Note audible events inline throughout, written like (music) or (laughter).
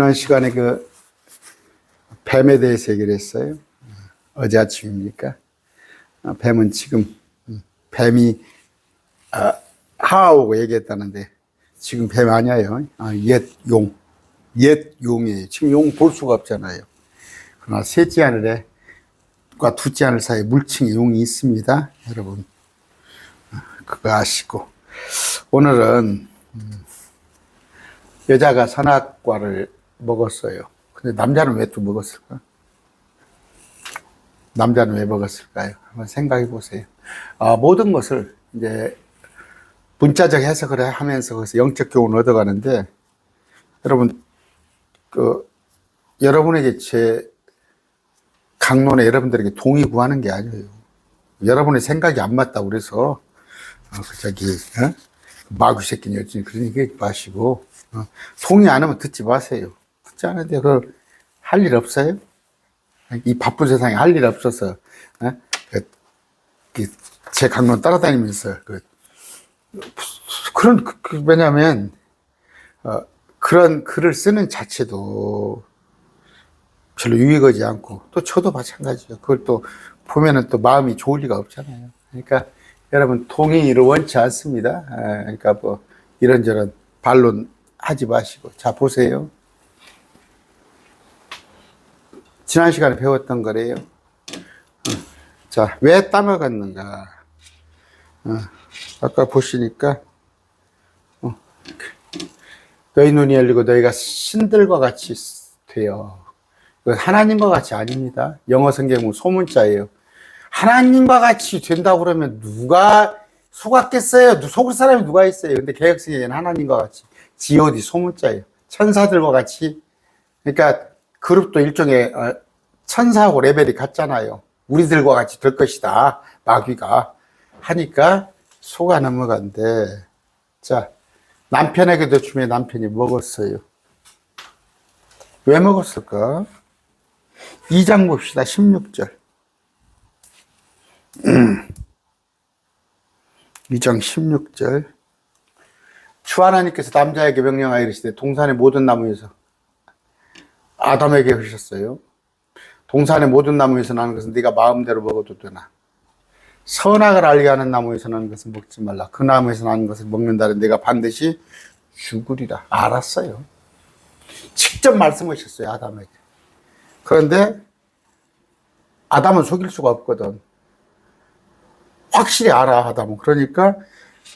지난 시간에 그 뱀에 대해서 얘기를 했어요. 어제 아침입니까? 아, 뱀은 지금 음, 뱀이 아, 하하오고 얘기했다는데 지금 뱀 아니에요. 아, 옛 용, 옛 용이에요. 지금 용 볼 수가 없잖아요. 그러나 셋째 하늘에과 둘째 하늘 사이에 물층에 용이 있습니다. 여러분 아, 그거 아시고 오늘은 음, 여자가 선악과를 먹었어요. 근데 남자는 왜 또 먹었을까? 남자는 왜 먹었을까요? 한번 생각해 보세요. 아, 모든 것을 이제 문자적 해석을 하면서 거기서 영적 교훈을 얻어가는데 여러분 그 여러분에게 제 강론에 여러분들에게 동의 구하는 게 아니에요. 여러분의 생각이 안 맞다 그래서 어, 그 저기 어? 마귀 새끼는 여전히 그런 얘기 마시고 어, 동의 안 하면 듣지 마세요. 않은데 그 할 일 없어요? 이 바쁜 세상에 할 일 없어서 어? 그, 그, 제 강론 따라다니면서 그, 그런 그, 그, 왜냐하면 어, 그런 글을 쓰는 자체도 별로 유익하지 않고 또 저도 마찬가지예요. 그걸 또 보면은 또 마음이 좋을 리가 없잖아요. 그러니까 여러분 동의를 원치 않습니다. 아, 그러니까 뭐 이런저런 반론 하지 마시고 자 보세요. 지난 시간에 배웠던 거래요. 어, 자, 왜 갖는가? 어, 아까 보시니까 어, 너희 눈이 열리고 너희가 신들과 같이. 이건 하나님과 같이 아닙니다. 영어 성경은 소문자예요. 하나님과 같이 된다고 그러면 누가 속았겠어요? 누- 속을 사람이 누가 있어요? 근데 개혁성경에는 하나님과 같이 G.O.D 소문자예요. 천사들과 같이. 그러니까 그룹도 일종의 어, 천사하고 레벨이 같잖아요. 우리들과 같이 될 것이다. 마귀가 하니까 속아 넘어간대. 자, 남편에게도 주면 남편이 먹었어요. 왜 먹었을까? 2장 봅시다. 16절. 2장 16절. 주 하나님께서 남자에게 명령하여 이르시되 동산의 모든 나무에서 아담에게 하셨어요. 동산의 모든 나무에서 나는 것은 네가 마음대로 먹어도 되나. 선악을 알게 하는 나무에서 나는 것은 먹지 말라. 그 나무에서 나는 것을 먹는다는 내가 반드시 죽으리라. 알았어요. 직접 말씀하셨어요, 아담에게. 그런데 아담은 속일 수가 없거든. 확실히 알아, 아담은. 그러니까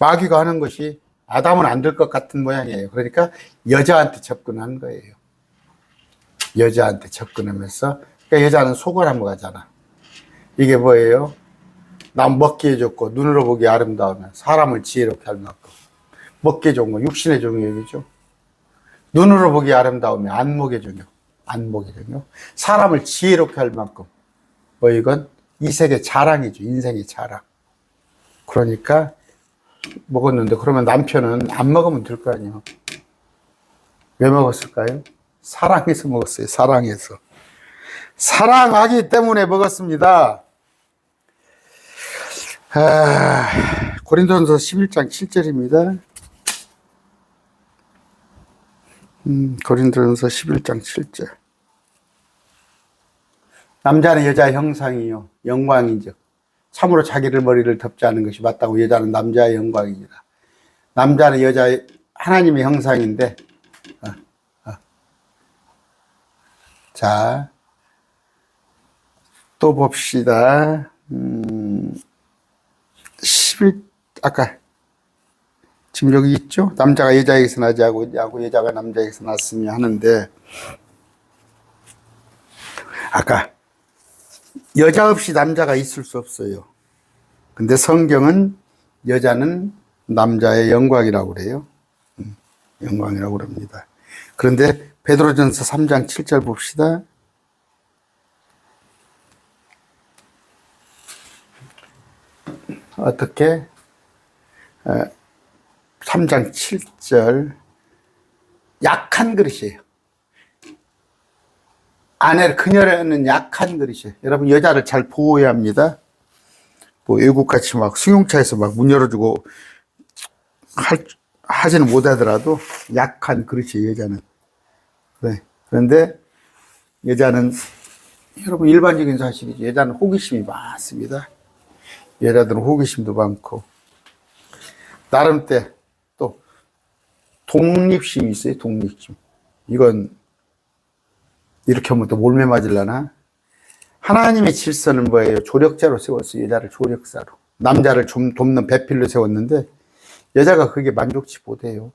마귀가 하는 것이 아담은 안 될 것 같은 모양이에요. 그러니까 여자한테 접근한 거예요. 여자한테 접근하면서 그러니까 여자는 속을 한번 가잖아. 이게 뭐예요? 남 먹기에 좋고 눈으로 보기 아름다우면 사람을 지혜롭게 할 만큼 먹기에 좋은 거 육신의 종욕이죠. 눈으로 보기 아름다우면 안목의 종욕, 안목의 종욕. 사람을 지혜롭게 할 만큼 뭐 이건 이 세계 자랑이죠. 인생의 자랑. 그러니까 먹었는데 그러면 남편은 안 먹으면 될 거 아니에요. 왜 먹었을까요? 사랑해서 먹었어요. 사랑해서. 사랑하기 때문에 먹었습니다. 아, 고린도전서 11장 7절입니다. 음, 고린도전서 11장 7절. 남자는 여자의 형상이요 영광이죠. 참으로 자기를 머리를 덮지 않은 것이 맞다고 여자는 남자의 영광이니라. 남자는 여자의 하나님의 형상인데 어, 어. 자, 또 봅시다. 음, 11, 아까, 지금 여기 있죠? 남자가 여자에게서 나지 하고, 하고 여자가 남자에게서 났으니 하는데, 아까, 여자 없이 남자가 있을 수 없어요. 근데 성경은 여자는 남자의 영광이라고 그래요. 음, 영광이라고 그럽니다. 그런데 베드로전서 3장 7절 봅시다. 어떻게? 어, 3장 7절. 약한 그릇이에요. 아내, 그녀는 약한 그릇이에요. 여러분, 여자를 잘 보호해야 합니다. 뭐, 외국같이 막 승용차에서 막 문 열어주고 할, 하지는 못하더라도 약한 그릇이에요, 여자는. 네. 그런데 여자는 여러분 일반적인 사실이죠. 여자는 호기심이 많습니다. 여자들은 호기심도 많고 나름 때 또 독립심이 있어요. 독립심. 이건 이렇게 하면 또 몰매 맞을라나? 하나님의 질서는 뭐예요? 조력자로 세웠어요. 여자를 조력자로. 남자를 좀 돕는 배필로 세웠는데 여자가 그게 만족치 못해요.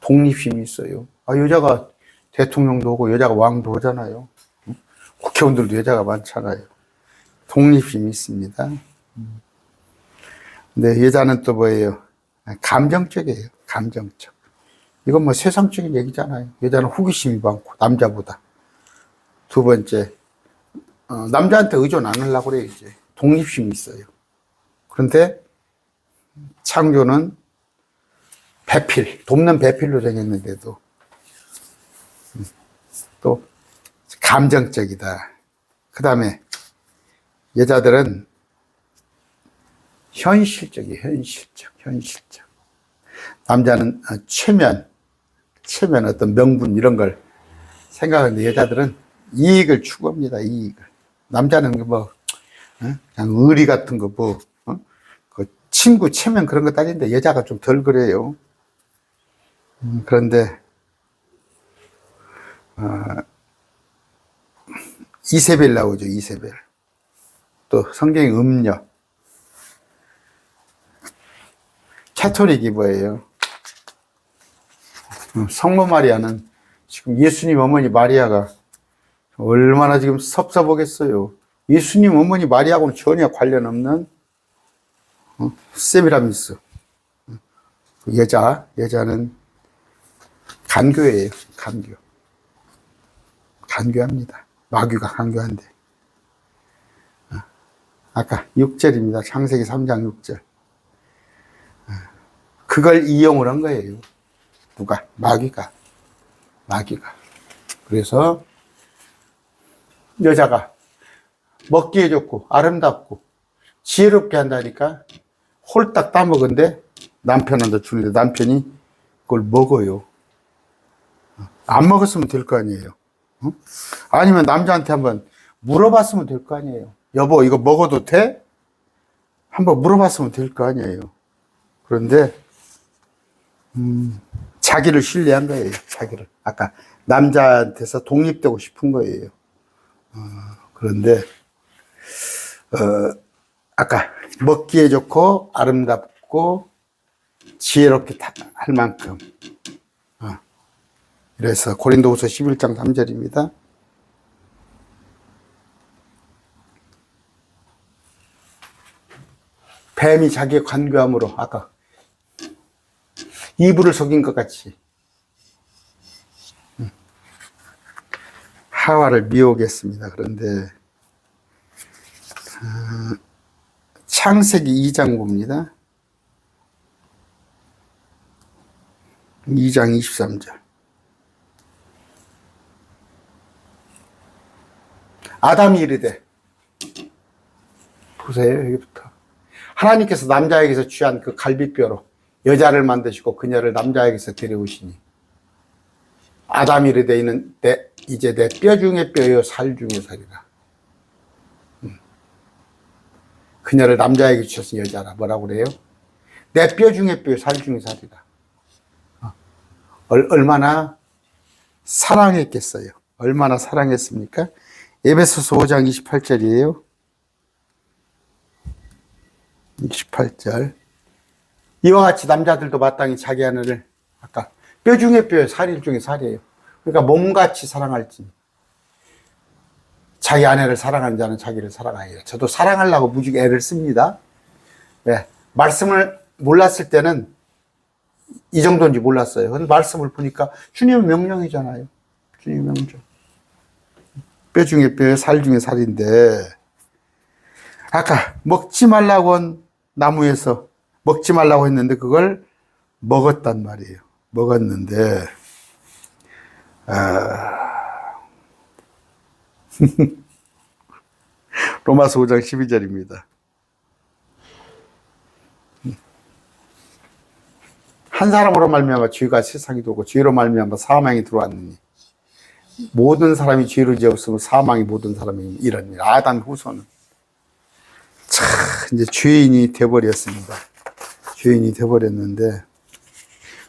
독립심이 있어요. 아, 여자가 대통령도 오고 여자가 왕도 오잖아요. 응? 국회의원들도 여자가 많잖아요. 독립심이 있습니다. 음. 근데 여자는 또 뭐예요? 감정적이에요. 감정적. 이건 뭐 세상적인 얘기잖아요. 여자는 호기심이 많고 남자보다. 두 번째, 어, 남자한테 의존 안 하려고 그래요, 이제. 독립심이 있어요. 그런데 창조는 배필, 돕는 배필로 정했는데도 음, 또 감정적이다. 그 다음에 여자들은 현실적이 현실적, 현실적. 남자는 어, 최면, 최면 어떤 명분 이런 걸 생각하는데 여자들은 이익을 추구합니다. 이익을. 남자는 뭐 어? 그냥 의리 같은 거 뭐, 어? 그 친구 체면 그런 거 따지는데 여자가 좀 덜 그래요. 음, 그런데 어, 이세벨 나오죠. 이세벨. 또 성경의 음녀. 캐토릭이 뭐예요? 음, 성모 마리아는 지금 예수님 어머니 마리아가 얼마나 지금 섭섭하겠어요. 예수님 어머니 마리아하고는 전혀 관련 없는 어? 세미라미스. 그 여자, 여자는 간교예요. 간교. 간교합니다. 마귀가 간교한데. 어, 아까 6절입니다. 창세기 3장 6절. 그걸 이용을 한 거예요. 누가? 마귀가. 마귀가. 그래서 여자가 먹기에 좋고 아름답고 지혜롭게 한다니까 홀딱 따먹은데 남편한테 주는데 남편이 그걸 먹어요. 안 먹었으면 될 거 아니에요. 어? 아니면 남자한테 한번 물어봤으면 될 거 아니에요. 여보, 이거 먹어도 돼? 한번 물어봤으면 될 거 아니에요. 그런데, 음, 자기를 신뢰한 거예요. 자기를. 아까 남자한테서 독립되고 싶은 거예요. 어, 그런데, 어, 아까 먹기에 좋고 아름답고 지혜롭게 다- 할 만큼. 어, 그래서 고린도후서 11장 3절입니다. 뱀이 자기의 관교함으로 아까 이불을 속인 것 같이 음, 하와를 미혹했습니다. 그런데 어, 창세기 2장 봅니다. 2장 23절. 아담이 이르되 보세요 여기부터 하나님께서 남자에게서 취한 그 갈비뼈로 여자를 만드시고 그녀를 남자에게서 데려오시니 아담이 이르되 이는 내 이제 내 뼈 중에 뼈요 살 중에 살이라 음. 그녀를 남자에게 주셔서 여자라 뭐라고 그래요? 내 뼈 중에 뼈요 살 중에 살이라 어. 얼, 얼마나 사랑했겠어요 얼마나 사랑했습니까? 에베소서 5장 28절이에요. 28절. 이와 같이 남자들도 마땅히 자기 아내를 아까 뼈 중에 뼈, 살일 중에 살이에요. 그러니까 몸같이 사랑할지. 자기 아내를 사랑하는 자는 자기를 사랑하여요. 저도 사랑하려고 무지 애를 씁니다. 네. 말씀을 몰랐을 때는 이 정도인지 몰랐어요. 근데 말씀을 보니까 주님의 명령이잖아요. 주님의 명령. 뼈 중에 뼈, 살 중에 살인데, 아까 먹지 말라고 한 나무에서 먹지 말라고 했는데 그걸 먹었단 말이에요. 먹었는데, 아, (laughs) 로마서 5장 12절입니다. 한 사람으로 말미암아 죄가 세상에 들어오고 죄로 말미암아 사망이 들어왔느니 모든 사람이 죄를 지었으면 사망이 모든 사람이 이런 일. 아담 후손은 참 이제 죄인이 돼버렸습니다. 죄인이 돼버렸는데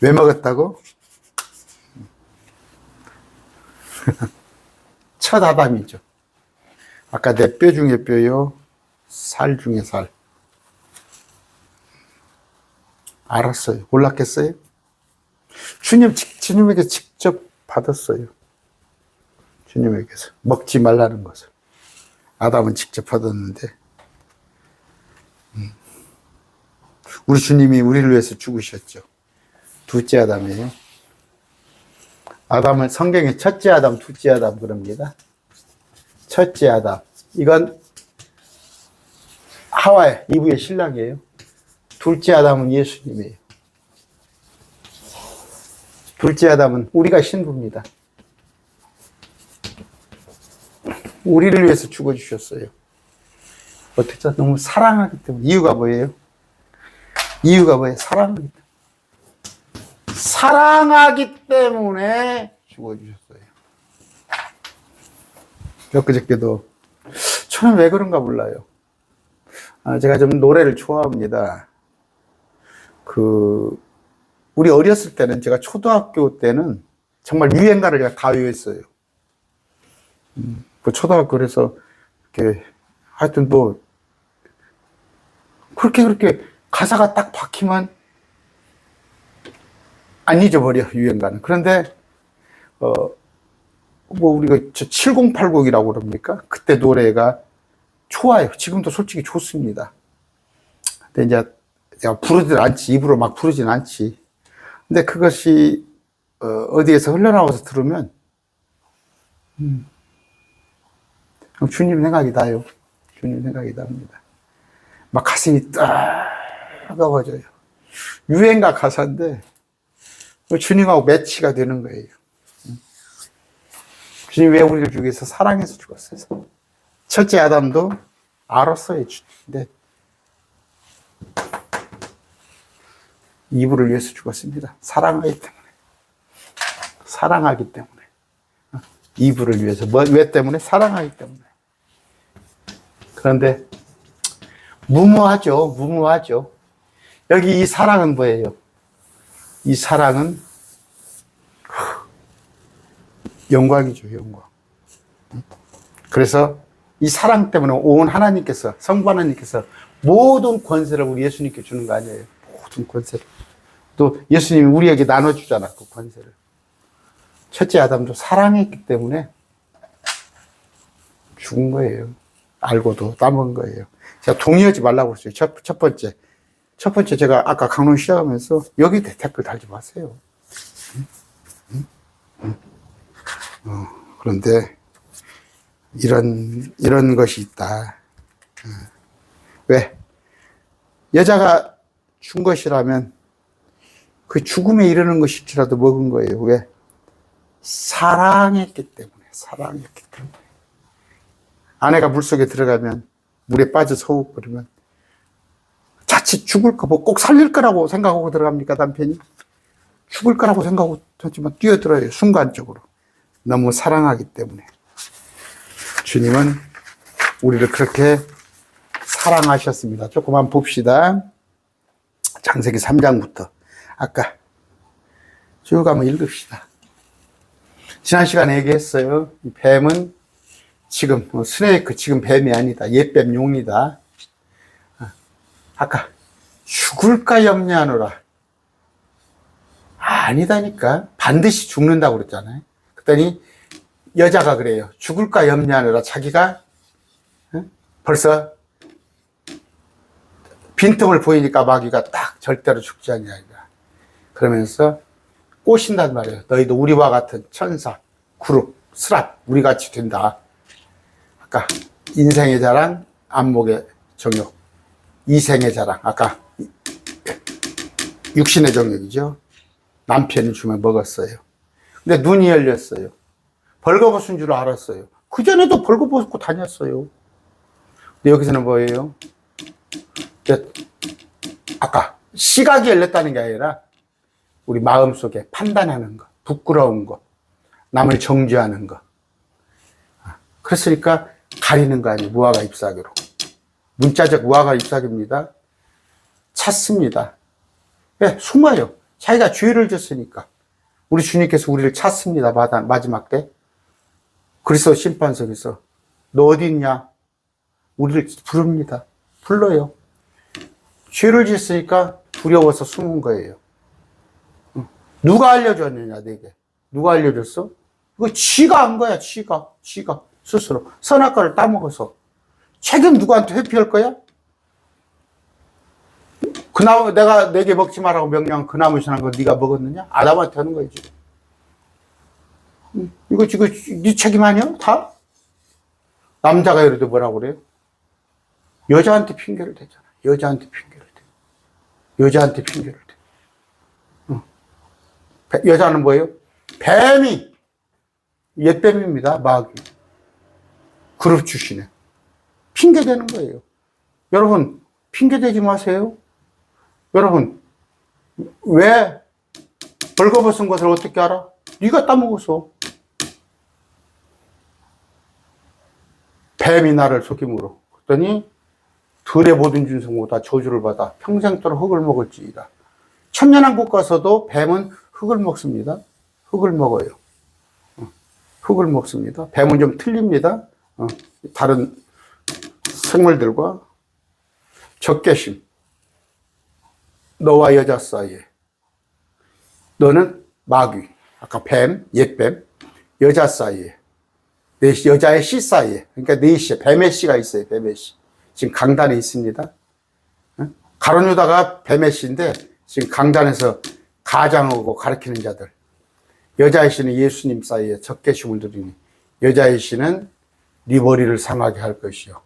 왜 먹었다고? (laughs) 첫 아담이죠. 아까 내 뼈 중에 뼈요, 살 중에 살. 알았어요. 몰랐겠어요? 주님, 직- 주님에게 직접 받았어요. 주님에게서. 먹지 말라는 것을. 아담은 직접 받았는데, 음. 우리 주님이 우리를 위해서 죽으셨죠. 둘째 아담이에요. 아담은 성경에 첫째 아담, 둘째 아담 그럽니다. 첫째 아담. 이건 하와의 이브의 신랑이에요. 둘째 아담은 예수님이에요. 둘째 아담은 우리가 신부입니다. 우리를 위해서 죽어주셨어요. 어떻게 너무 사랑하기 때문에. 이유가 뭐예요? 이유가 뭐예요? 사랑하기 때문에. 사랑하기 때문에 죽어주셨어요. 엊그저께도 저는 왜 그런가 몰라요. 아, 제가 좀 노래를 좋아합니다. 그 우리 어렸을 때는 제가 초등학교 때는 정말 유행가를 제가 다 외웠어요. 음, 그 초등학교 그래서 이렇게 하여튼 뭐 그렇게 그렇게 가사가 딱 박히면 안 잊어버려 유행가는. 그런데 어 뭐 우리가 저 7080이라고 그럽니까? 그때 노래가 좋아요. 지금도 솔직히 좋습니다. 근데 이제 내가 부르진 않지. 입으로 막 부르진 않지. 근데 그것이 어, 디에서 흘러나와서 들으면 음, 주님 생각이 나요. 주님 생각이 납니다. 막 가슴이 따가워져요. 유행가 가사인데 주님하고 매치가 되는 거예요. 주님 왜 우리를 위해서 사랑해서 죽었어요. 첫째 아담도 알았어요. 근데 이불을 위해서 죽었습니다. 사랑하기 때문에. 사랑하기 때문에. 이불을 위해서. 뭐, 왜 때문에? 사랑하기 때문에. 그런데 무모하죠. 무모하죠. 여기 이 사랑은 뭐예요? 이 사랑은 영광이죠, 영광. 그래서 이 사랑 때문에 온 하나님께서, 성부 하나님께서 모든 권세를 우리 예수님께 주는 거 아니에요. 모든 권세를. 또 예수님이 우리에게 나눠주잖아, 그 권세를. 첫째 아담도 사랑했기 때문에 죽은 거예요. 알고도 따먹은 거예요. 제가 동의하지 말라고 했어요. 첫, 첫 번째. 첫 번째 제가 아까 강론 시작하면서 여기 댓글 달지 마세요. 응? 응? 응? 어, 그런데 이런 이런 것이 있다. 어. 왜? 여자가 준 것이라면 그 죽음에 이르는 것일지라도 먹은 거예요. 왜? 사랑했기 때문에 사랑했기 때문에 아내가 물속에 들어가면 물에 빠져 서욱거리면 자칫 죽을 거, 뭐꼭 살릴 거라고 생각하고 들어갑니까, 남편이? 죽을 거라고 생각하고 하지만 뛰어들어요, 순간적으로. 너무 사랑하기 때문에. 주님은 우리를 그렇게 사랑하셨습니다. 조금만 봅시다. 장세기 3장부터. 아까 쭉 한번 읽읍시다. 지난 시간에 얘기했어요. 이 뱀은 지금 뭐 스네이크 지금 뱀이 아니다. 옛뱀 용이다. 아까 죽을까 염려하노라. 아니다니까. 반드시 죽는다고 그랬잖아요. 그랬더니 여자가 그래요. 죽을까 염려하느라 자기가 응? 벌써 빈틈을 보이니까 마귀가 딱 절대로 죽지 아니하리라. 그러면서 꼬신단 말이에요. 너희도 우리와 같은 천사, 그룹, 스랍, 우리 같이 된다. 아까 인생의 자랑, 안목의 정욕, 이생의 자랑. 아까 육신의 정욕이죠. 남편이 주면 먹었어요. 근데 눈이 열렸어요. 벌거벗은 줄 알았어요. 그전에도 벌거벗고 다녔어요. 근데 여기서는 뭐예요? 이제 아까 시각이 열렸다는 게 아니라 우리 마음속에 판단하는 것, 부끄러운 것, 남을 정죄하는 거. 아, 그랬으니까 가리는 거 아니에요. 무화과 잎사귀로. 문자적 무화과 잎사귀입니다. 찾습니다. 예, 숨어요. 자기가 죄를 졌으니까. 우리 주님께서 우리를 찾습니다. 마지막 때. 그래서 심판석에서 너 어디 있냐? 우리를 부릅니다. 불러요. 죄를 짓으니까 두려워서 숨은 거예요. 응. 누가 알려줬느냐, 내게. 누가 알려줬어? 이거 지가 한 거야, 지가. 지가. 스스로. 선악과를 따먹어서. 책임 누구한테 회피할 거야? 그 나무, 내가 내게 먹지 말라고 명령한 그 나무 신한 거 네가 먹었느냐? 아담한테 하는 지금. 응. 이거 지금 네 책임 아니야? 다? 남자가 이러도 뭐라고 그래요? 여자한테 핑계를 대잖아. 여자한테 핑계를 대. 여자한테 핑계를 대. 응. 배- 여자는 뭐예요? 뱀이 옛뱀입니다. 마귀. 그룹 출신에. 핑계 대는 거예요. 여러분, 핑계 대지 마세요. 여러분, 왜 벌거벗은 것을 어떻게 알아? 네가 따먹어서. 뱀이 나를 속임으로. 그랬더니 들의 모든 준성보다 저주를 받아 평생도록 흙을 먹을지이다. 천년왕국 가서도 뱀은 흙을 먹습니다. 흙을 먹어요. 어, 흙을 먹습니다. 뱀은 좀 틀립니다. 어, 다른 생물들과 적개심. 너와 여자 사이에. 너는 마귀. 아까 뱀, 옛뱀. 여자 사이에. 내 씨- 여자의 씨 사이에. 그러니까 네 씨, 뱀의 씨가 있어요. 뱀의 씨. 지금 강단에 있습니다. 응? 가론유다가 뱀의 씨인데 지금 강단에서 가장하고 가르치는 자들. 여자의 씨는 예수님 사이에 적개심을 들이니 여자의 씨는 네 머리를 상하게 할 것이요.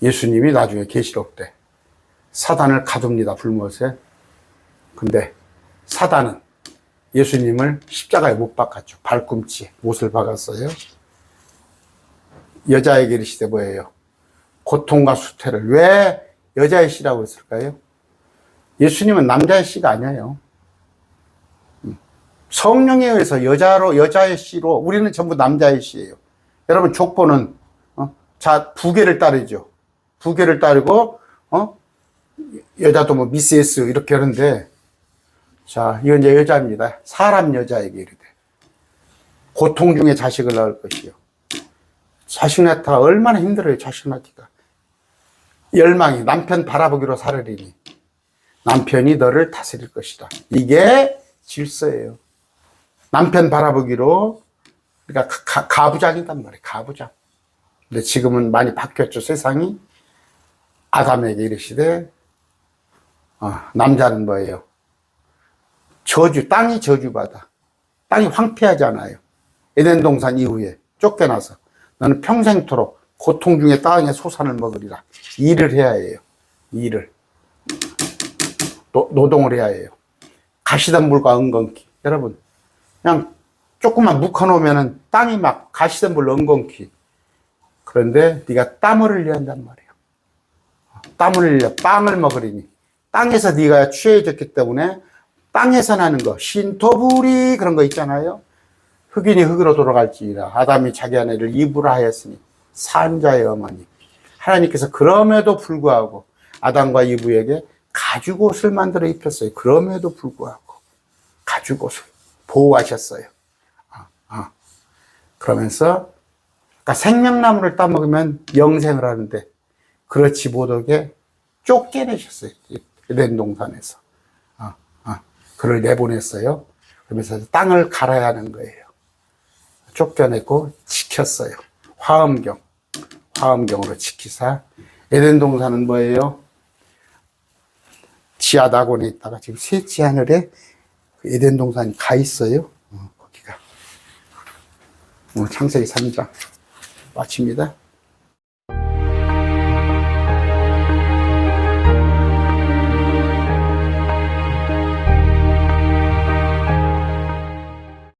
예수님이 나중에 계시록 때 사단을 가둡니다. 불못에. 근데 사단은 예수님을 십자가에 못 박았죠. 발꿈치에 못을 박았어요. 여자에게 이르시되 뭐예요? 고통과 수태를 왜 여자의 씨라고 했을까요? 예수님은 남자의 씨가 아니에요. 음. 성령에 의해서 여자로 여자의 씨로 우리는 전부 남자의 씨예요. 여러분 족보는 어? 자 부계를 따르죠. 부계를 따르고 어? 여자도 뭐 미세스 이렇게 하는데 자 이건 이제 여자입니다. 사람 여자에게 이르되 고통 중에 자식을 낳을 것이요. 자식 낳다가 얼마나 힘들어요. 자식 낳기가. 열망이 남편 바라보기로 살으리니 남편이 너를 다스릴 것이다. 이게 질서예요. 남편 바라보기로 그러니까 가, 가부장이단 말이에요. 가부장. 근데 지금은 많이 바뀌었죠. 세상이 아담에게 이르시되 어, 남자는 뭐예요? 저주, 땅이 저주받아. 땅이 황폐하잖아요. 에덴 동산 이후에 쫓겨나서 너는 평생토록 고통 중에 땅의 소산을 먹으리라. 일을 해야 해요. 일을. 노, 노동을 해야 해요. 물과 엉겅퀴. 여러분, 그냥 조금만 묵혀놓으면 땅이 막물 엉겅퀴. 그런데 네가 땀을 흘려야 한단 말이에요. 땀을 흘려 빵을 먹으리니 땅에서 네가 취해졌기 때문에 땅에서 나는 거 신토불이 그런 거 있잖아요. 흑인이 흑으로 돌아갈지니라 아담이 자기 아내를 이브라 하였으니 산자의 어머니 하나님께서 그럼에도 불구하고 아담과 이브에게 가죽옷을 만들어 입혔어요. 그럼에도 불구하고 가죽옷을 보호하셨어요. 아, 아. 그러면서 그러니까 생명나무를 따먹으면 영생을 하는데 그렇지 못하게 쫓겨내셨어요. 에덴 동산에서. 아, 아. 그를 내보냈어요. 그러면서 땅을 갈아야 하는 거예요. 쫓겨내고 지켰어요. 화엄경. 화엄경으로 지키사. 에덴 동산은 뭐예요? 지하 낙원에 있다가 지금 셋째 하늘에 그 에덴 동산이 가 있어요. 어, 거기가. 오늘 창세기 3장 마칩니다.